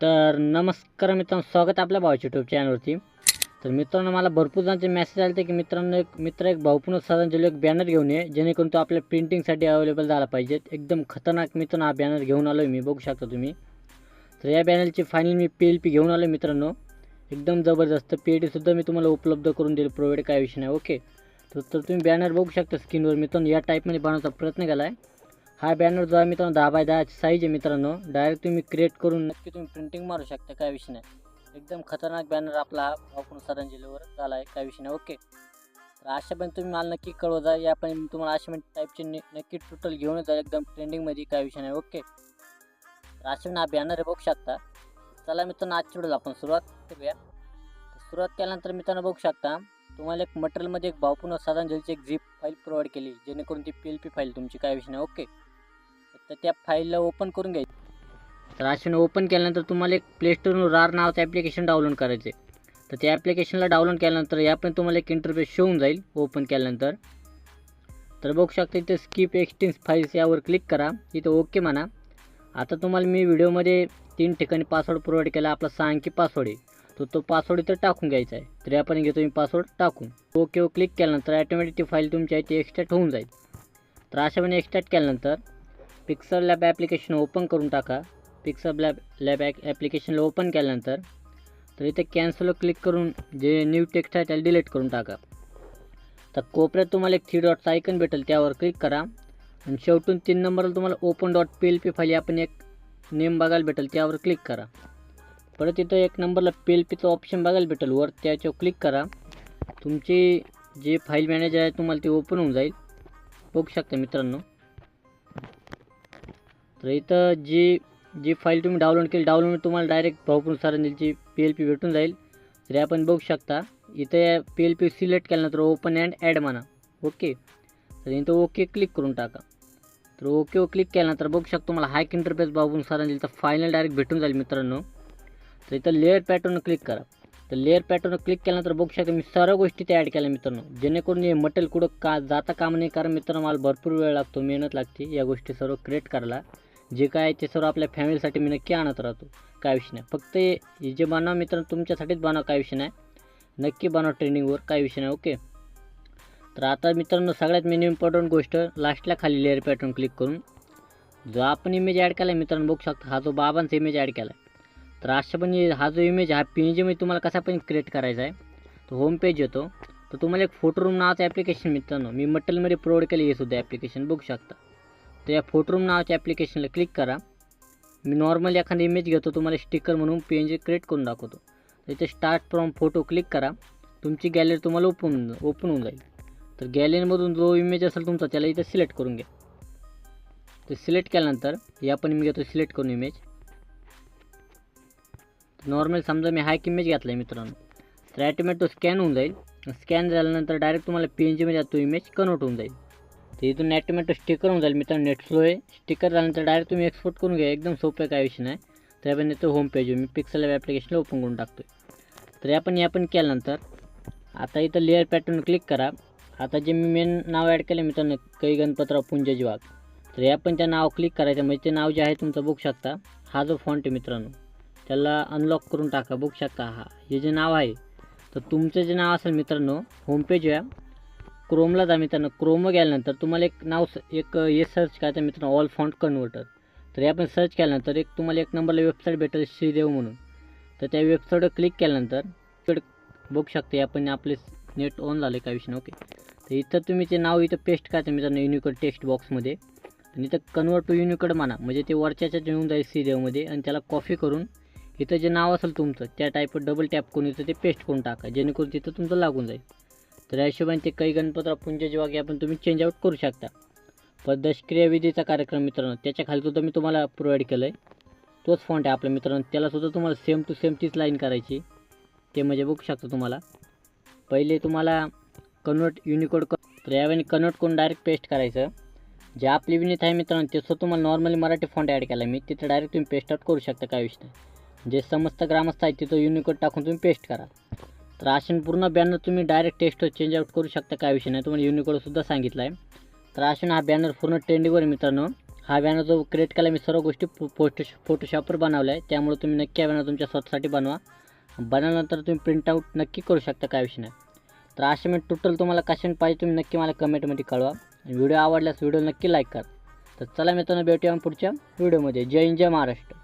तर नमस्कार मित्रांनो स्वागत आहे आपल्या भावाच्या यूट्यूब चॅनलवरती तर मित्रांनो मला भरपूर जणांचे मेसेज आले होते की मित्रांनो एक मित्र एक भाऊपूर्ण पुन्हा एक बॅनर घेऊन ये जेणेकरून तो आपल्या प्रिंटिंगसाठी अवेलेबल झाला पाहिजे. एकदम खतरनाक मित्रांनो हा बॅनर घेऊन आलो आहे मी बघू शकता तुम्ही. तर या बॅनरची फायनल मी पी एल पी घेऊन आलो मित्रांनो. एकदम जबरदस्त पी ए टीसुद्धा मी तुम्हाला उपलब्ध करून देईल प्रोव्हाइड काय विषय नाही ओके तर तर तुम्ही बॅनर बघू शकता स्क्रीनवर मित्रांनो या टाईपमध्ये बनवण्याचा प्रयत्न केला आहे हा बॅनर जो आहे मित्रांनो दहा बाय दहाची साईज आहे मित्रांनो. डायरेक्ट तुम्ही क्रिएट करून नक्की तुम्ही प्रिंटिंग मारू शकता काय विषय नाही. एकदम खतरनाक बॅनर आपला हा आपण सरांन जिल्ह्यावर झाला आहे काय विषय नाही ओके तर अशा पण तुम्ही मला नक्की कळवा जा या पण तुम्हाला अशा पण टाईपचे नक्की टोटल घेऊन जा एकदम ट्रेंडिंगमध्ये काय विषय नाही ओके तर अशा पण हा बॅनर आहे बघू शकता. चला मित्रांनो आजच्या व्हिडिओला आपण सुरुवात करूया. सुरुवात केल्यानंतर मित्रांनो बघू शकता तुम्हाला एक मटेरियलमध्ये एक भावपूर्ण साधारण जलची एक झिप फाईल प्रोव्हाइड केली जेणेकरून ती पी एल पी फाईल तुमची काय विषय नाही ओके तर त्या फाईलला ओपन करून घ्यायची. तर अशाने ओपन केल्यानंतर तुम्हाला एक प्लेस्टोरवरून रार नावाचं ॲप्लिकेशन डाउनलोड करायचे तर त्या ॲप्लिकेशनला डाउनलोड केल्यानंतर यापर्यंत तुम्हाला एक इंटरफेस शो होऊन जाईल ओपन केल्यानंतर. तर बघू शकता इथे स्किप एक्सटेन्स फाईल्स यावर क्लिक करा. इथं ओके म्हणा. आता तुम्हाला मी व्हिडिओमध्ये तीन ठिकाणी पासवर्ड प्रोव्हाइड केला. आपला सहा अंकी पासवर्ड आहे. तो तो पासवर्ड इथं टाकून घ्यायचा आहे. तर यापर्यंत घेतो मी पासवर्ड टाकून. ओके व क्लिक केल्यानंतर ॲटोमॅटिक ती फाईल तुमच्या इथे एक्स्ट्रॅक्ट होऊन जाईल. तर अशाप्रमाणे एक्स्ट्रॅक्ट केल्यानंतर पिक्सल लॅब ॲप्लिकेशन ओपन करून टाका. पिक्सल लॅब लॅब ॲप्लिकेशनला ओपन केल्यानंतर तर इथे कॅन्सलवर क्लिक करून जे न्यू टेक्स्ट आहे त्याला डिलीट करून टाका. तर कोपऱ्यात तुम्हाला एक थ्री डॉटचा आयकन भेटेल त्यावर क्लिक करा. आणि शेवटून तीन नंबरला तुम्हाला open dot P L P file आपण एक नेम बघायला भेटेल त्यावर क्लिक करा. परत इथं एक नंबरला पी एल पीचं ऑप्शन बघायला भेटेल वर त्याच्यावर क्लिक करा. तुमची जे फाईल मॅनेजर आहे तुम्हाला ते ओपन होऊन जाईल. बघू शकता मित्रांनो. तर इथं जी जी फाईल तुम्ही डाउनलोड केली डाउनलोड तुम्हाला डायरेक्ट भाऊपूर सरांची पी एल पी भेटून जाईल. तरी आपण बघू शकता इथं पी एल पी सिलेक्ट केल्यानंतर ओपन अँड ॲड म्हणा. ओके तर इथं ओके क्लिक करून टाका. तर ओके ओ क्लिक केल्यानंतर बघू शकतो तुम्हाला हायक इंटरफेस बाबून सरांची तर फायनल डायरेक्ट भेटून जाईल मित्रांनो. तर इथं लेअर पॅटर्न क्लिक करा. तर लेअर पॅटर्न क्लिक केल्यानंतर बघू शकता मी सर्व गोष्टी ते ॲड केल्या मित्रांनो. जेणेकरून हे मटेरियल कुठं का जाता काम नाही कारण मित्रांनो मला भरपूर वेळ लागतो मेहनत लागते या गोष्टी सर्व क्रिएट करायला. जे काय आहे ते सर्व आपल्या फॅमिलीसाठी मी नक्की आणत राहतो. काय विषय नाही. फक्त हे जे बनवा मित्रांनो तुमच्यासाठीच बनवा काय विषय नाही. नक्की बनवा ट्रेनिंगवर काय विषय नाही ओके? तर आता मित्रांनो सगळ्यात मेन इम्पॉर्टंट गोष्ट लास्टला खाली लेअर पॅटर्न क्लिक करून जो आपण इमेज ॲड केला आहे मित्रांनो बघू शकता हा जो बाबांचा इमेज ॲड केला आहे तर अशा पण हा जो इमेज हा पी मध्ये तुम्हाला कसा पण क्रिएट करायचा आहे तो होम पेज येतो. तर तुम्हाला एक फोटो रूम नावाचं ॲप्लिकेशन मित्रांनो मी मटेरियलमध्ये प्रोव्हाइड केलं हे सुद्धा ॲप्लिकेशन बघू शकता. तर या फोटोरूम नावाच्या ॲप्लिकेशनला क्लिक करा. मी नॉर्मली एखादी इमेज घेतो तुम्हाला स्टिकर म्हणून पी एन जी क्रिएट करून दाखवतो. तर इथे स्टार्ट फ्रॉम फोटो क्लिक करा. तुमची गॅलरी तुम्हाला ओपन ओपन होऊन जाईल. तर गॅलरीमधून जो इमेज असेल तुमचा त्याला इथे सिलेक्ट करून घ्या. तर सिलेक्ट केल्यानंतर या पण मी घेतो सिलेक्ट करून इमेज नॉर्मल समजा मी हायक इमेज घेतला आहे मित्रांनो. तर ॲटोमॅटिक तो स्कॅन होऊन जाईल. स्कॅन झाल्यानंतर डायरेक्ट तुम्हाला पी एन जीमध्ये तो इमेज कन्वर्ट होऊन जाईल. तर इथून ॲटोमॅटिक स्टिकर होऊन जाईल मित्रांनो नेट स्लो आहे. स्टिकर झाल्यानंतर डायरेक्ट तुम्ही एक्सपोर्ट करून घ्या एकदम सोपं काय विषय नाही. तर आपण येतो होम पेज मी पिक्सल ॲप्लिकेशनला ओपन करून टाकतो तर आपण या पण केल्यानंतर आता इथं लेअर पॅटर्न क्लिक करा. आता जे मी मेन नाव ॲड केलं मित्रांनो कई गणपतराव पुंजज वाघ तर या पण त्या नाव क्लिक करायचं म्हणजे ते नाव जे आहे तुमचं बघू शकता. हा जो फॉन्ट आहे मित्रांनो त्याला अनलॉक करून टाका. बघू शकता हा. हे जे नाव आहे तर तुमचं जे नाव असेल मित्रांनो होमपेज या क्रोमला जा मित्रांनो क्रोम गेल्यानंतर तुम्हाला एक नाव स- एक हे सर्च करायचं मित्रांनो ऑल फॉन्ट कन्वर्टर तर हे आपण सर्च केल्यानंतर एक तुम्हाला एक नंबरला वेबसाईट भेटेल श्रीदेव म्हणून. तर त्या वेबसाईटवर क्लिक केल्यानंतर बघू शकते आपण आपले नेट ऑन झाले काय विषय नाही, ओके तर इथं तुम्ही ते नाव इथं पेस्ट करायचं मित्रांनो युनिकोड टेक्स्ट बॉक्समध्ये आणि इथं कन्वर्ट टू युनिकोड म्हणा म्हणजे ते वरच्याच्या येऊन जाईल श्रीदेवमध्ये आणि त्याला कॉफी करून इथं जे नाव असेल तुमचं त्या टाईपवर डबल टॅप करून इथं ते पेस्ट करून टाका जेणेकरून तिथं तुमचं लागून जाईल. तर या हिशोबाने ते काही गणपतराव पुंज जेव्हा आपण तुम्ही चेंज आउट करू शकता. पण दशक्रियाविधीचा कार्यक्रम मित्रांनो त्याच्या सुद्धा मी तुम्हाला प्रोव्हाइड केलं आहे तोच फॉन्ट आहे आपल्या मित्रांनो त्यालासुद्धा तुम्हाला सेम टू सेम तीच लाईन करायची ते म्हणजे बघू शकता तुम्हाला. पहिले तुम्हाला कन्वर्ट युनिकोड क तर यावेळी कन्वर्ट करून डायरेक्ट पेस्ट करायचं. जे आपली विनीत आहे मित्रांनो ते सुद्धा तुम्हाला नॉर्मली मराठी फॉन्ट ॲड केला मी. तिथं डायरेक्ट तुम्ही पेस्ट आउट करू शकता काय विषय जे समस्त ग्रामस्थ आहे तिथं युनिकोड टाकून तुम्ही पेस्ट करा. तर आशन पूर्ण बॅनर तुम्ही डायरेक्ट टेस्ट चेंज आउट करू शकता काय विषय नाही. तुम्हाला युनिकोडसुद्धा सांगितलं आहे तर आशन हा बॅनर पूर्ण ट्रेंडिंगवर मित्रांनो. हा बॅनर जो क्रिएट केला मी सर्व गोष्टी फो फोटो फोटोशॉपवर बनवल्या. आहे त्यामुळे तुम्ही नक्की हा बॅनर तुमच्या स्वतःसाठी बनवा. बनवल्यानंतर तुम्ही प्रिंटआउट नक्की करू शकता काय विषय नाही. तर असे मी टोटल तुम्हाला कशाने पाहिजे तुम्ही नक्की मला कमेंटमध्ये कळवा. व्हिडिओ आवडल्यास व्हिडिओ नक्की लाईक करा. तर चला मित्रांनो भेटूया पुढच्या व्हिडिओमध्ये जय हिंद जय महाराष्ट्र.